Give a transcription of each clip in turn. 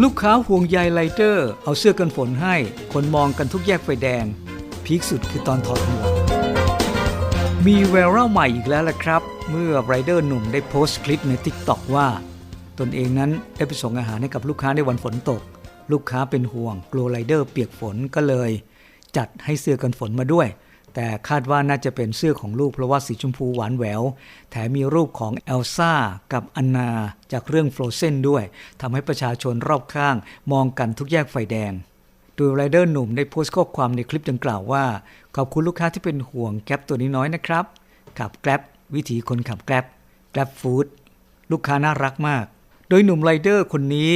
ลูกค้าห่วงใยไลเตอร์ เอาเสื้อกันฝนให้ คนมองกันทุกแยกไฟแดง พีคสุดคือตอนถอดหมวกมีแววเล่าใหม่อีกแล้วล่ะครับ เมื่อไรเดอร์หนุ่มได้โพสต์คลิปใน t ิ k t o k ว่า ตนเองนั้นได้ไปส่งอาหารให้กับลูกค้าในวันฝนตก ลูกค้าเป็นห่วงกลัวไรเดอร์เปียกฝนก็เลย จัดให้เสื้อกันฝนมาด้วย แต่คาดว่าน่าจะเป็นเสื้อของลูกเพราะว่าสีชมพูหวานแหวว แถมมีรูปของเอลซ่ากับอันนาจากเรื่องโฟรเซนด้วยทำให้ประชาชนรอบข้างมองกันทุกแยกไฟแดงโดยไรเดอร์หนุ่มได้โพสต์ข้อความในคลิปดังกล่าวว่า ขอบคุณลูกค้าที่เป็นห่วงแก๊ปตัวนี้น้อยนะครับขับแกร็บวิถีคนขับแกร็บแกร็บฟู้ดลูกค้าน่ารักมาก โดยหนุ่มไรเดอร์คนนี้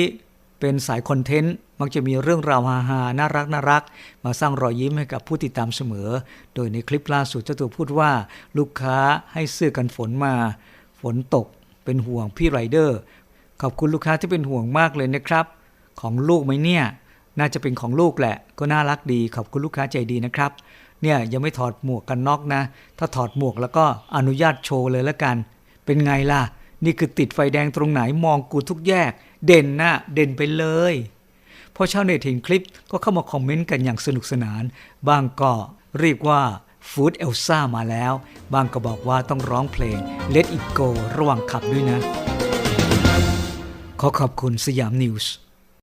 เป็นสายคอนเทนต์ มักจะมีเรื่องราวฮาๆน่ารักน่ารัก มาสร้างรอยยิ้มให้กับผู้ติดตามเสมอ โดยในคลิปล่าสุดเจ้าตัวพูดว่า ลูกค้าให้เสื้อกันฝนมา ฝนตกเป็นห่วงพี่ไรเดอร์ ขอบคุณลูกค้าที่เป็นห่วงมากเลยนะครับ ของลูกไหมเนี่ย น่าจะเป็นของลูกแหละ ก็น่ารักดี ขอบคุณลูกค้าใจดีนะครับ เนี่ยยังไม่ถอดหมวกกันน็อกนะ ถ้าถอดหมวกแล้วก็อนุญาตโชว์เลยละกัน เป็นไงล่ะ นี่คือติดไฟแดงตรงไหนมองกูทุกแยก เด่นนะเด่นไปเลย พอชาวเน็ตเห็นคลิปก็เข้ามาคอมเมนต์กันอย่างสนุกสนาน บางก็เรียกว่าฟูดเอลซ่ามาแล้ว บางก็บอกว่าต้องร้องเพลง Let It Go ระหว่างขับด้วยนะ ขอขอบคุณสยามนิวส์